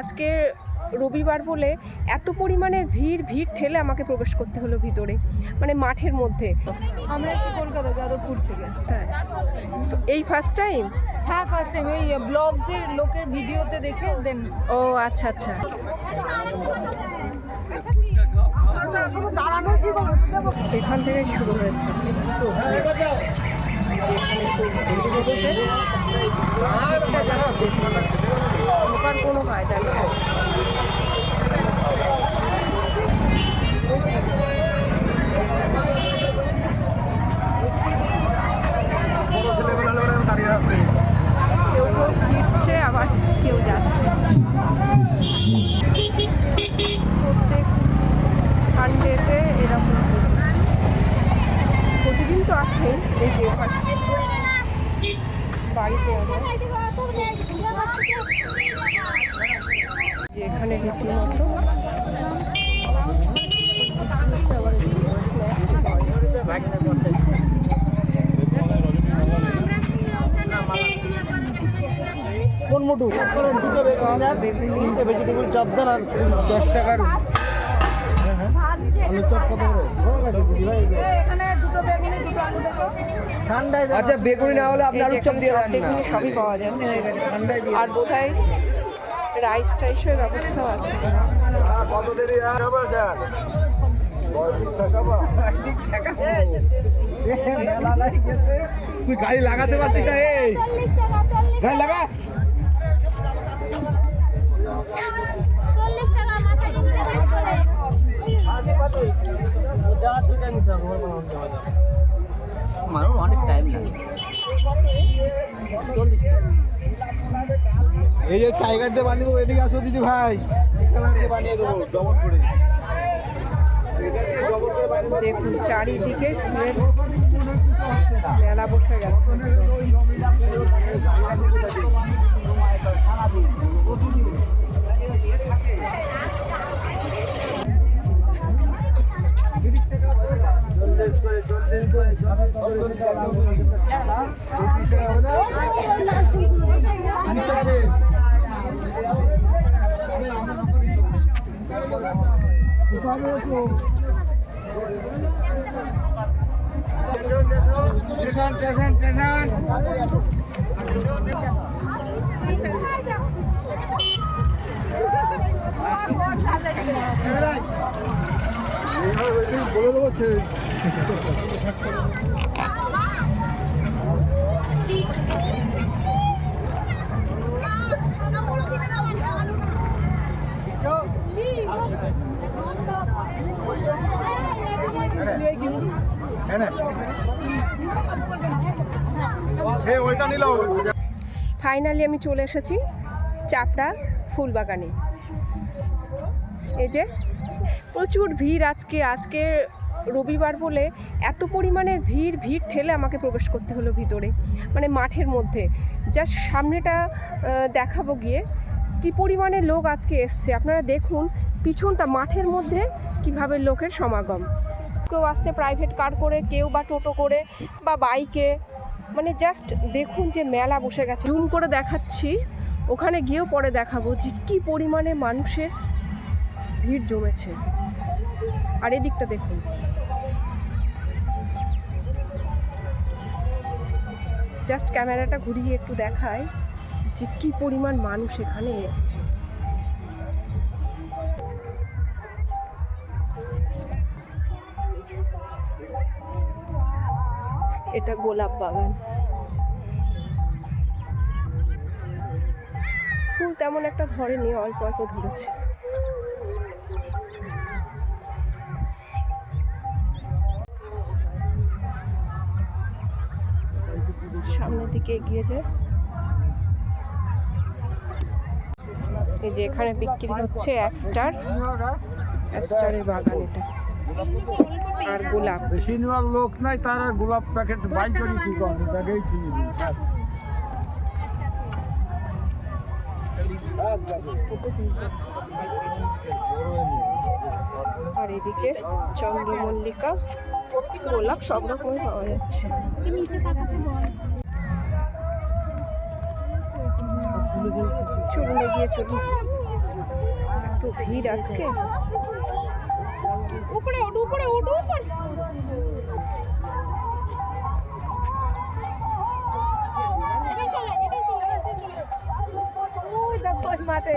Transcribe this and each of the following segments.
আজকে রবিবার বলে এত পরিমাণে ভিড় ভিড় ঠেলে আমাকে প্রবেশ করতে হলো ভিতরে মানে মাঠের মধ্যে। আমরা এসে কলকাতা যাদবপুর থেকে। হ্যাঁ। এই ফার্স্ট টাইম হ্যাঁ ফার্স্ট টাইম এই ব্লগসের লোকের ভিডিওতে দেখে দেন ও আচ্ছা আচ্ছা। এখান থেকে শুরু হয়েছে। ঢোকার কোনো কায়দা নেই কেউ কেউ ফিরছে আবার কেউ যাচ্ছে প্রত্যেক সানডেতে এরকম প্রতিদিন তো আছে এই যে বাড়িতে আবার যে এখানে রীতিমতো হচ্ছে আবার স্ন্যাক্স পাওয়া যাচ্ছে। কোন মোটু। দুটো তিনটে ভেজিটেবল চপ দেন আর দশ টাকার। আচ্ছা বেগুনি না হলে আপনি আলুর চপ দিয়ে দেন বেগুনি সবই পাওয়া যায়। আর বোধহয় রাইস টাইসের ব্যবস্থাও আছে। কত দেরি তুই গাড়ি লাগাতে পারছিস না এই। গাড়ি লাগা। মানুষ অনেক টাইম লাগে। এই যে টাইগার দিয়ে বানিয়ে দেবো এদিকে আসো দিদি ভাই। এক কালার দিয়ে বানিয়ে দেবো ডবল করে। এটা দিয়ে ডবল করে বানিয়ে দেবো দেখুন চারিদিকে ফুলের মেলা বসে গেছে ফাইনালি আমি চলে এসেছি চাপড়া ফুলবাগানে। এই যে প্রচুর ভিড় আজকে আজকে রবিবার বলে এত পরিমাণে ভিড় ভিড় ঠেলে আমাকে প্রবেশ করতে হলো ভিতরে মানে মাঠের মধ্যে। জাস্ট সামনেটা দেখাবো গিয়ে কি পরিমাণে লোক আজকে এসছে। আপনারা দেখুন পিছনটা, মাঠের মধ্যে কীভাবে লোকের সমাগম। কেউ আসছে প্রাইভেট কার করে, কেউ বা টোটো করে বা বাইকে মানে জাস্ট দেখুন যে মেলা বসে গেছে। জুম করে দেখাচ্ছি, ওখানে গিয়েও পরে দেখাবো যে কী পরিমাণে মানুষের ভিড় জমেছে। আর এদিকটা দেখুন। জাস্ট ক্যামেরাটা ঘুরিয়ে একটু দেখায় যে কী পরিমাণ মানুষ এখানে এসছে। এটা গোলাপ বাগান। ফুল তেমন একটা ধরে ধরেনি, অল্প অল্প ধরেছে। সামনের দিকে এগিয়ে যায়। এই যে এখানে বিক্রি হচ্ছে অ্যাস্টার। অ্যাস্টারের বাগান এটা। আর গোলাপ। বেশিরভাগ লোক নাই তারা গোলাপ প্যাকেট বাই করি কি করে? ব্যাগেই কিনে আর এদিকে চন্দ্রমল্লিকা গোলাপ সব রকমই পাওয়া যাচ্ছে। চলুন এগিয়ে চলুন। তো ভিড় আজকে উপরে ওঠো উপরে ওঠো উপরে। দেখো ওই মাঠে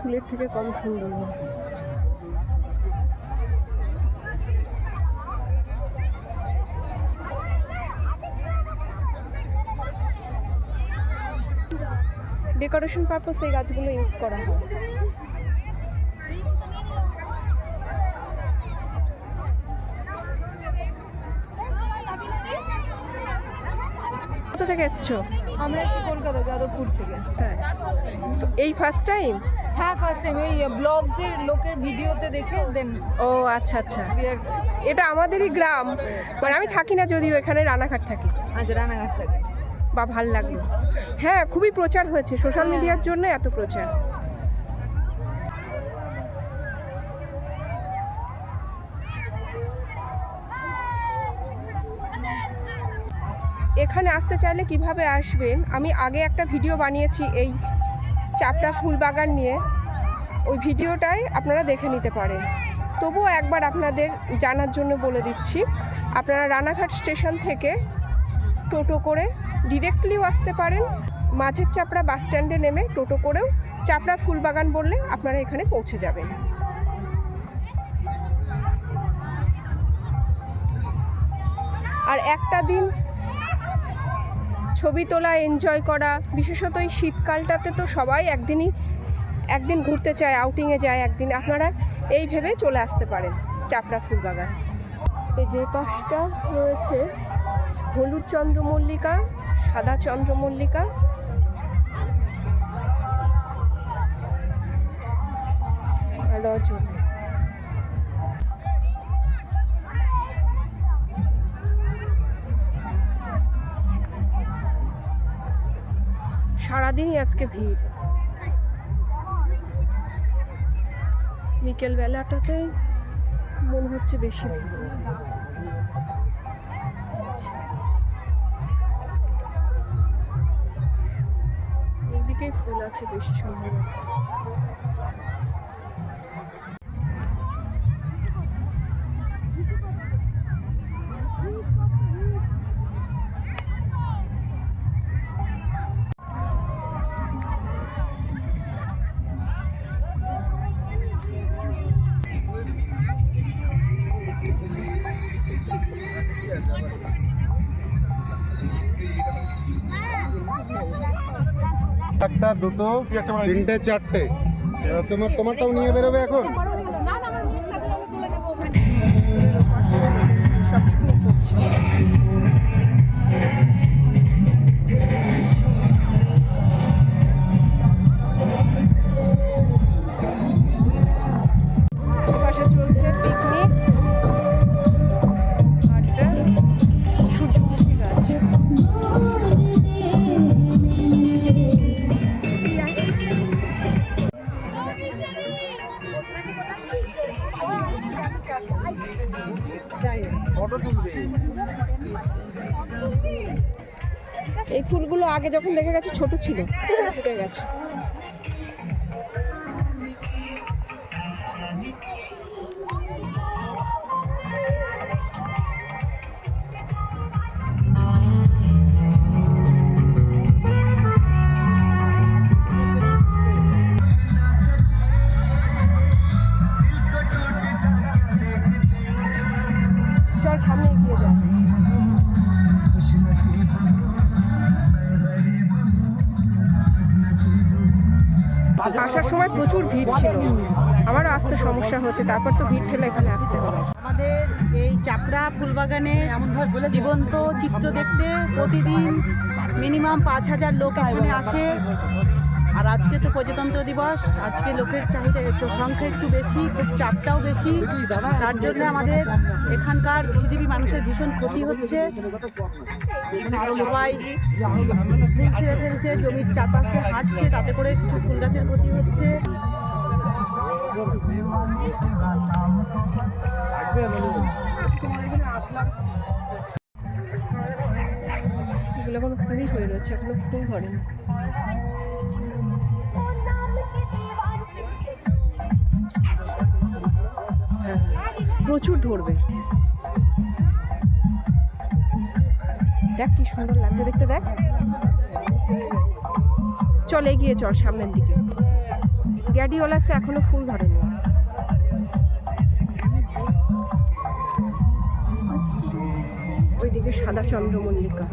ফুলের থেকে কম সুন্দর না। ডেকোরেশন পারপোস এই গাছগুলো ইউজ করা হয়। কোথা থেকে এসছো? আমরা এসে কলকাতা যাদবপুর থেকে। হ্যাঁ এই ফার্স্ট টাইম হ্যাঁ ফার্স্ট টাইম এই ব্লগসের লোকের ভিডিওতে দেখে দেন ও আচ্ছা আচ্ছা। এটা আমাদেরই গ্রাম মানে আমি থাকি না যদিও এখানে রানাঘাট থাকি। আচ্ছা রানাঘাট থেকে। বা ভালো লাগল হ্যাঁ খুবই প্রচার হয়েছে সোশ্যাল। মিডিয়ার জন্য এত প্রচার। এখানে আসতে চাইলে কীভাবে আসবেন? আমি আগে একটা ভিডিও বানিয়েছি এই চাপড়া ফুল বাগান নিয়ে ওই ভিডিওটাই আপনারা দেখে নিতে পারেন। তবুও একবার আপনাদের জানার জন্য বলে দিচ্ছি, আপনারা রানাঘাট স্টেশন থেকে টোটো করে ডিরেক্টলিও আসতে পারেন। মাঝের চাপড়া বাস স্ট্যান্ডে নেমে টোটো করেও চাপড়া ফুলবাগান বললে আপনারা এখানে পৌঁছে যাবেন। আর একটা দিন ছবি তোলা এনজয় করা, বিশেষত এই শীতকালটাতে তো সবাই একদিনই, একদিন ঘুরতে চায় আউটিংয়ে যায় একদিন। আপনারা এই ভেবে চলে আসতে পারেন চাপড়া ফুলবাগান। এই যে পাশটা রয়েছে, হলুদ চন্দ্রমল্লিকা, সাদা চন্দ্রমল্লিকা। আর রজনী। সারাদিনই আজকে ভিড়। বিকেল বেলাটাতে মনে হচ্ছে বেশি ভিড়। এদিকেই ফুল আছে বেশি সম্ভবত। একটা দুটো তিনটে চারটে। তোমার তোমারটাও নিয়ে বেরোবে এখন? এই ফুলগুলো আগে যখন দেখে গেছে ছোট ছিল গেছে। প্রচুর ভিড় ছিল। আমারও আসতে সমস্যা হচ্ছে তারপর তো ভিড় ঠেলে এখানে আসতে হলো আমাদের এই চাপড়া ফুলবাগানে জীবন্ত চিত্র দেখতে প্রতিদিন মিনিমাম পাঁচ হাজার লোক এখানে আসে। আর আজকে তো প্রজাতন্ত্র দিবস, আজকে লোকের চাহিদা সংখ্যা একটু বেশি, খুব চাপটাও বেশি। তার জন্য আমাদের এখানকার কৃষিজীবী মানুষের ভীষণ ক্ষতি হচ্ছে। সবাই ফুল ফেলছে, জমির চারপাশ হাঁটছে, তাতে করে কিছু ফুল গাছের ক্ষতি হচ্ছে। এগুলো এখনও ফুলই হয়ে রয়েছে, এখনও ফুল ধরেনি। প্রচুর ধরবে। দেখ কি সুন্দর লাগছে দেখতে, দেখ। চলে গিয়ে চল সামনের দিকে। গ্যাডিওলাসে এখনও ফুল ধরেনি। ওইদিকে সাদা চন্দ্রমল্লিকা।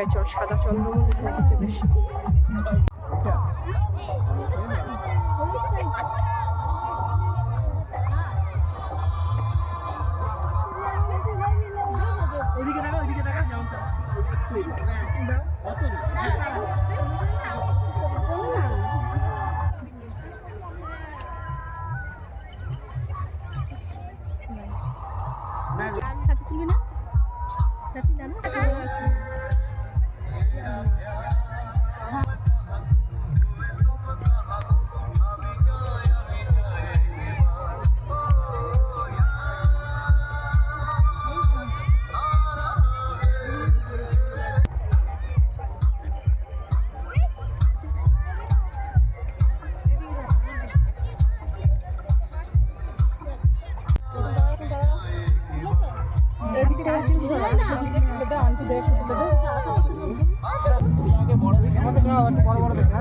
দিকটায় চল সাদা চন্দ্রমন্দির ওইদিকে বেশি? আমাদের না একটু বড় বড় দেখে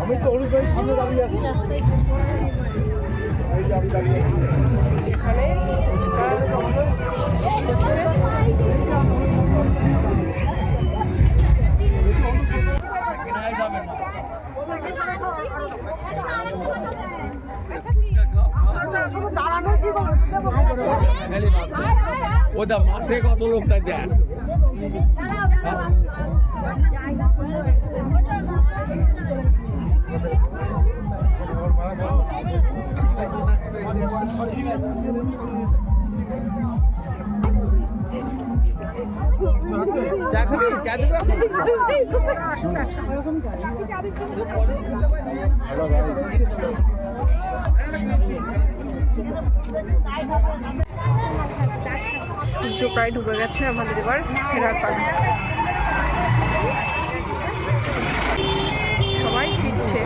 আমি তো অনুযায়ী সামনে দাঁড়িয়ে আছি। এই যে আমি দাঁড়িয়ে আছি এখানে হচ্ছে ওটা মাঠে কত লোক তাই দেন? চাকরি চাকরি সূর্য প্রায় ঢুকে গেছে আমাদের এবার ফেরার পাবে সবাই ফিরছে।